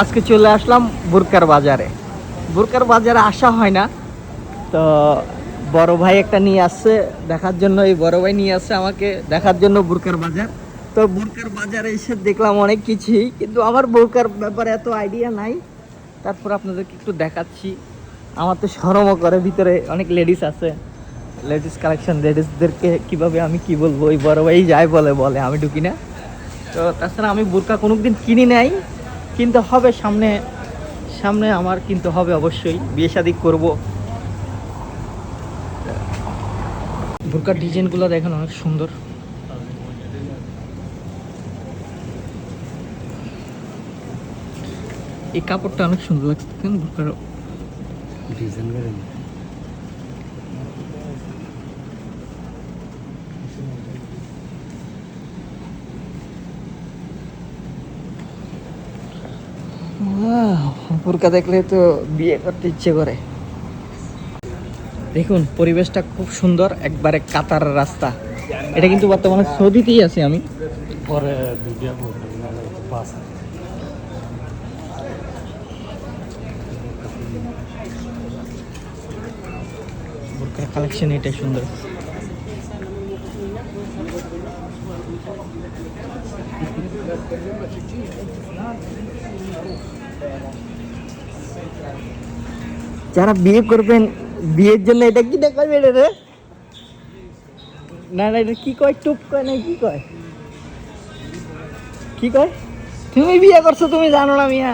আজকে চলে আসলাম বুরকার বাজারে। বুরকার বাজারে আসা হয় না। তো বড় ভাই একটা নিয়ে আসছে, দেখার জন্য এই বড় ভাই নিয়ে আসছে আমাকে, দেখার জন্য বুরকার বাজার। তো বুরকার বাজারে এসে দেখলাম অনেক কিছুই, কিন্তু আমার বুরকার ব্যাপারে এত আইডিয়া নাই। তারপর আপনাদেরকে একটু দেখাচ্ছি। আমার তো সরমও করে, ভিতরে অনেক লেডিস আছে। লেডিস কালেকশন লেডিসদেরকে কীভাবে আমি কি বলব? ওই বড় ভাই যাই বলে বলে, আমি ঢুকি না। তো তাছাড়া আমি বুরকা কোনো দিন কিনি নাই। কিনতে হবে, সামনে সামনে আমার কিনতে হবে অবশ্যই। বিয়ে শাদি করব। বোরকার ডিজাইনগুলো দেখেন অনেক সুন্দর। এই কাপড়টা অনেক সুন্দর লাগছে, দেখেন ডিজাইন বোরকা দেখলে তো বিয়ে করতে ইচ্ছে করে। দেখুন পরিবেশটা খুব সুন্দর একবারে কাতার রাস্তা। এটা কিন্তু বর্তমানে সৌদিতেই আছি আমি। পরে বোরকার কালেকশন এটাই সুন্দর। যারা বিয়ে করবেন, বিয়ের জন্য এটা কি দেখাবে এটা রে? না না, এটা কি কয়? টুপ কয় না কি কয়? কি কয়? তুমি বিয়ে করছ, তুমি জানো না মিয়া।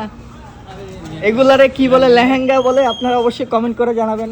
এগুলারে কি বলে, লেহেঙ্গা বলে, আপনারা অবশ্যই কমেন্ট করে জানাবেন।